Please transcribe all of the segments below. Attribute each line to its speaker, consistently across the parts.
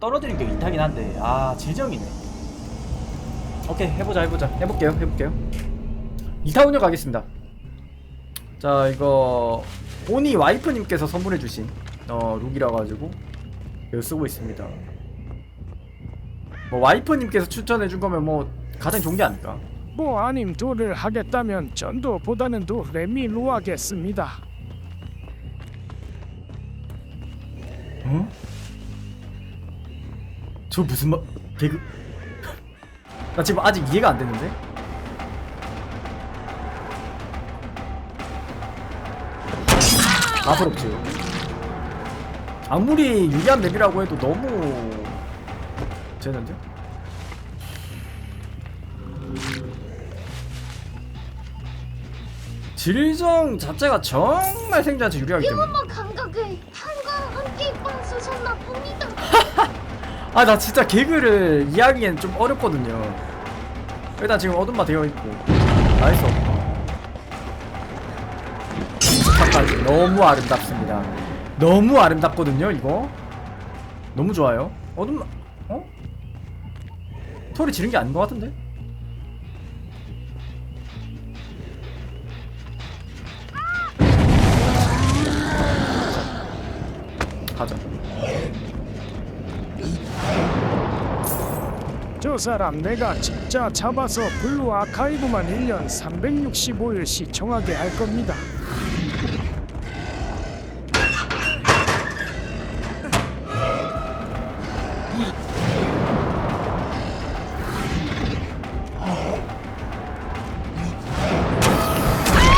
Speaker 1: 떨어지는 게 이타긴 한데 아 질정이네. 오케이 해보자 해보자. 해볼게요 해볼게요. 이타 운영 가겠습니다. 자 이거 오니 와이프님께서 선물해주신 어 룩이라 가지고 이거 쓰고 있습니다. 뭐 와이프님께서 추천해준 거면 뭐 가장 좋은 게 아닐까?
Speaker 2: 뭐 아님 도를 하겠다면 전도보다는 도 레미로 하겠습니다.
Speaker 1: 어? 저 무슨 말 개그. 나 지금 아직 이해가 안 되는데? 나부럽지. 아무리 유리한 맵이라고 해도 너무 되는데? 질정 자체가 정말 생존한테 유리하기 때문에 아 나 진짜 개그를 이해하기엔 좀 어렵거든요. 일단 지금 어둠마 되어 있고. 나이스. 기차까지. 너무 아름답습니다. 너무 아름답거든요 이거. 너무 좋아요. 어둠마 어? 소리 지른 게 아닌 것 같은데? 가자
Speaker 2: 저 사람 내가 진짜 잡아서 블루 아카이브만 1년 365일 시청하게 할 겁니다.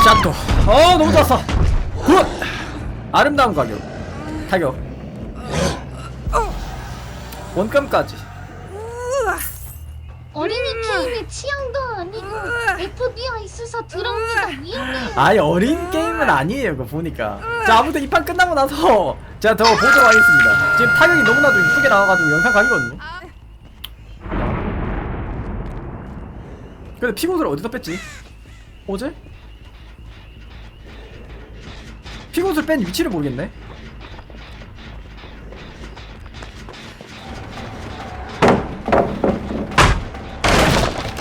Speaker 1: 샷도 어 너무 좋았어. 굿! 아름다운 가격. 타격 원감까지.
Speaker 3: 어린이 게임의 취향도 아니고 FDI 있어서 들어옵니다. 위험해요.
Speaker 1: 아니 어린 게임은 아니에요 그거 보니까. 자 아무튼 이 판 끝나고 나서 제가 더 보도록 하겠습니다. 지금 타격이 너무나도 이쁘게 나와가지고 영상 각이거든요. 근데 피고를 어디서 뺐지? 어제? 피고를 뺀 위치를 모르겠네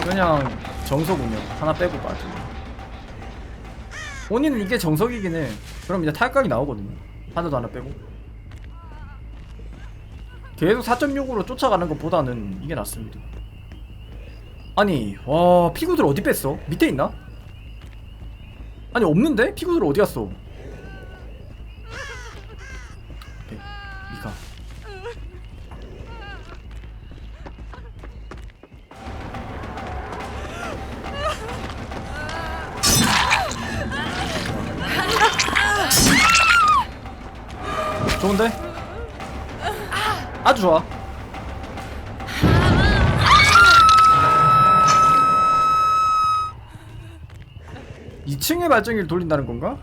Speaker 1: 그냥 정석군요 하나 빼고 빠지고 본인은 이게 정석이긴 해 그럼 이제 탈각이 나오거든요 하나도 하나 빼고 계속 4.6으로 쫓아가는 것보다는 이게 낫습니다 아니 와 피구들 어디 뺐어? 밑에 있나? 아니 없는데? 피구들 어디 갔어? 좋은데? 아주 좋아. 이층의 발전기를 돌린다는 건가?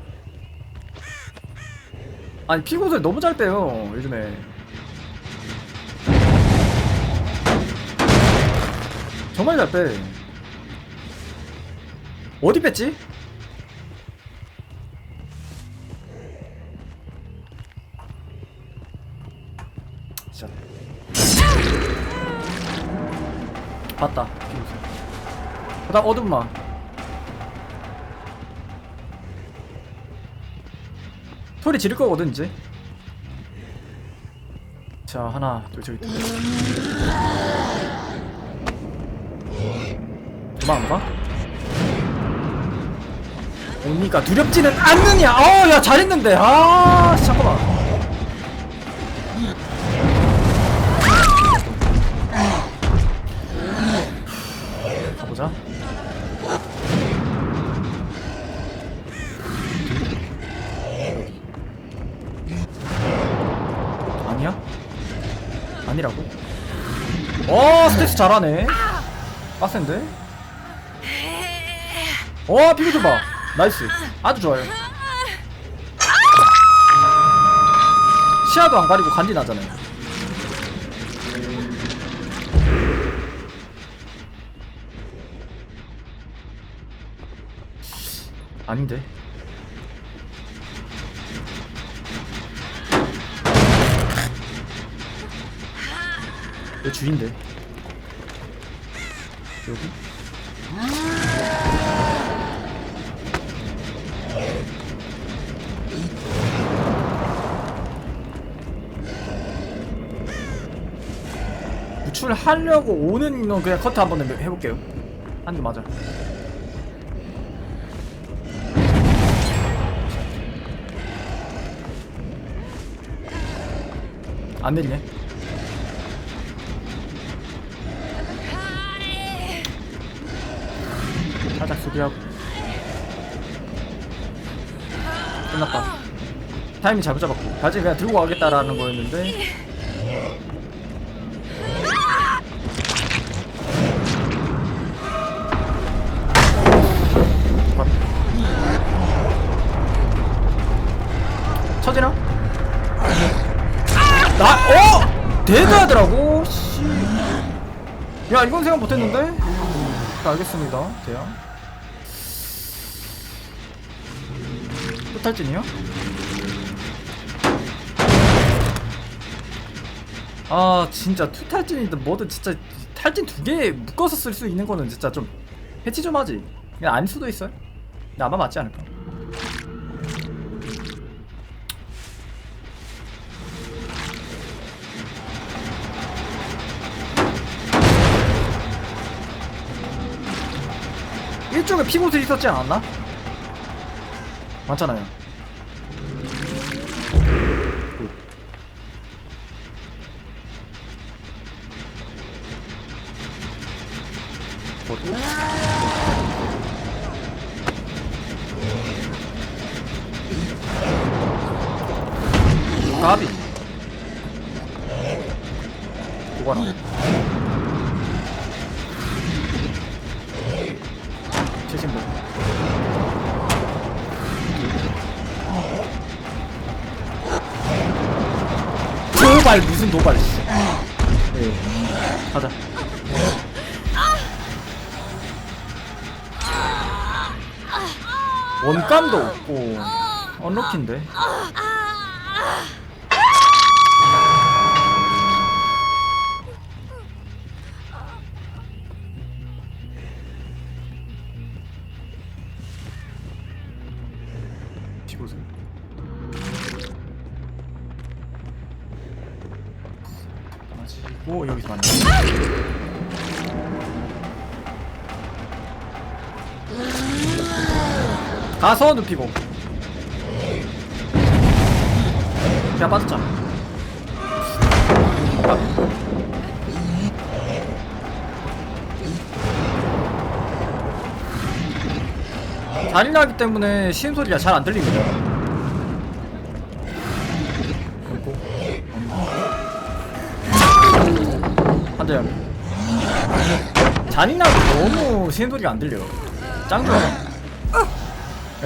Speaker 1: 아니 피고들 너무 잘 빼요 요즘에 정말 잘 빼. 어디 뺐지? 진짜. 봤다. 그다음 어둠마. 소리 지를 거거든 이제. 자 하나 둘 저기 둘 도망 안 가? 오니까 두렵지는 않느냐? 어야 잘했는데. 아 잠깐만 아니라고? 어 스택스 잘하네. 빡센데? 어 비교 좀 봐. 나이스. 아주 좋아요. 시야도 안 가리고 간지 나잖아요. 아닌데. 내 주인데. 여기? 구출하려고 오는 건 그냥 커트 한번 해- 해볼게요. 한 대 맞아. 안 내리네 살짝 수비하고 끝났다 타이밍 잘못 잡았고 바지 그냥 들고 가겠다라는 거였는데 쳐지나? 나, 어! 데드하더라고, 씨. 야, 이건 생각 못했는데? 자, 알겠습니다. 대야. 탈진이요? 아, 진짜 투탈진이든 뭐든 진짜 탈진 두 개 묶어서 쓸 수 있는 거는 진짜 좀 해치 좀 하지. 그냥 아닐 수도 있어요. 근데 아마 맞지 않을까. 일종의 피봇이 있었지 않았나? 많잖아요. 뭐가 최 도발 무슨 도발? 씨. 네. 가자. 원감도 없고 언럭키인데. 가지고 여기서 만나. 가서 눕히고. 그냥 빠졌잖아. 아. 잔인하기 때문에 쉬는 소리가 잘 안 들립니다. 한대요. 잔인하고 너무 쉬는 소리가 안 들려요. 짱 좋아.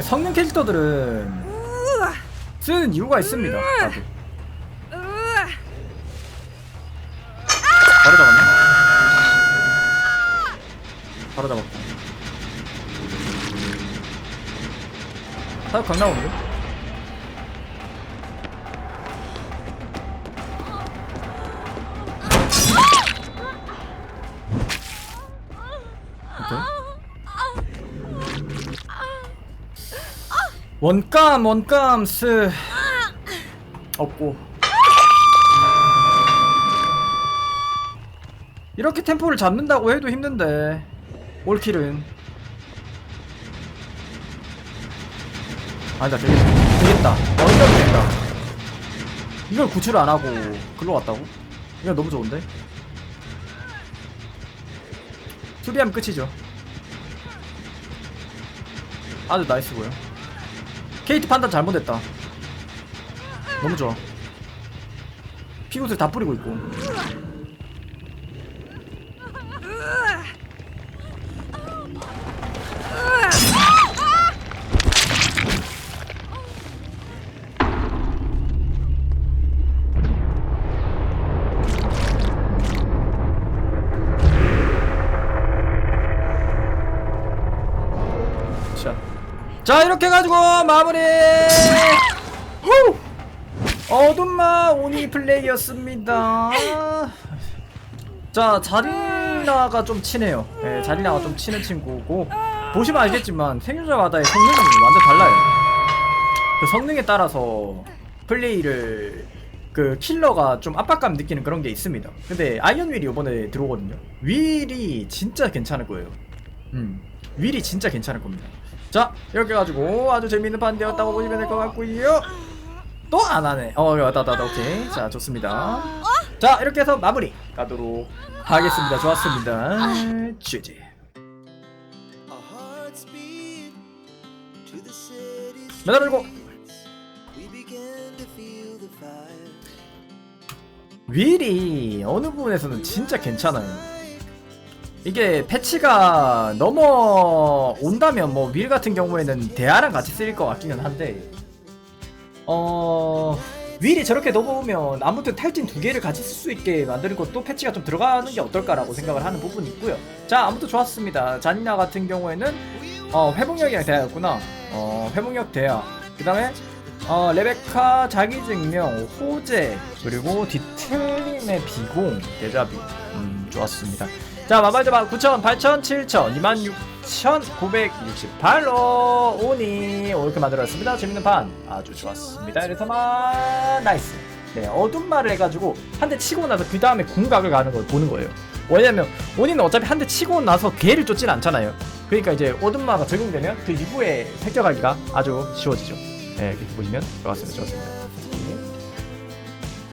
Speaker 1: 성능 캐릭터들은 쓰는 이유가 있습니다. 다들. 바로 잡았네. 바로 잡았고. 사격 강 나 오는데? 오케이. 원감 원감 스. 없고. 이렇게 템포를 잡는다고 해도 힘든데. 올킬은. 아니다 되겠다 되겠다. 완전 되겠다. 이걸 구출을 안하고 글로 갔다고? 이거 너무 좋은데? 수비하면 끝이죠 아주 나이스 고요. 케이트 판단 잘못했다. 너무 좋아. 피굿을 다 뿌리고 있고 자 이렇게 해가지고 마무리. 후! 어둠마 오니 플레이였습니다. 자 자리나가 좀 친해요. 예, 자리나가 좀 친한 친구고. 보시면 알겠지만 생존자마다의 성능이 완전 달라요. 그 성능에 따라서 플레이를 그 킬러가 좀 압박감 느끼는 그런 게 있습니다. 근데 아이언 윌이 이번에 들어오거든요. 윌이 진짜 괜찮을 거예요. 음 윌이 진짜 괜찮을 겁니다 자 이렇게 해가지고 아주 재밌는 판 되었다고 보시면 될 것 같고요. 또 안 하네. 어 왔다 왔다 오케이. 자 좋습니다. 자 이렇게 해서 마무리 가도록 하겠습니다. 좋았습니다.
Speaker 4: City's
Speaker 1: 매달 들고. 윌이 어느 부분에서는 진짜 괜찮아요. 이게 패치가 넘어온다면 뭐 윌 같은 경우에는 대화랑 같이 쓰일 것 같기는 한데 어 윌이 저렇게 넘어오면 아무튼 탈진 두 개를 같이 쓸 수 있게 만드는 것도 패치가 좀 들어가는 게 어떨까라고 생각을 하는 부분이 있고요. 자 아무튼 좋았습니다. 자니나 같은 경우에는 어 회복력이랑 대화였구나. 어 회복력 대화. 그 다음에 어, 레베카 자기증명, 호재, 그리고 디틀림의 비공, 데자뷰. 음, 좋았습니다. 자, 마발자바 9,000, 8,000, 7,000, 26,968로 오니 이렇게 만들었습니다. 재밌는 판 아주 좋았습니다. 이래서만 나이스. 네, 어둠 말을 해가지고 한 대 치고 나서 그 다음에 궁각을 가는 걸 보는 거예요. 왜냐면 오니는 어차피 한 대 치고 나서 개를 쫓진 않잖아요. 그러니까 이제 어둠마가 적용되면 그 이후에 획격하기가 아주 쉬워지죠. 네, 그렇게 보시면 좋았습니다. 좋았습니다.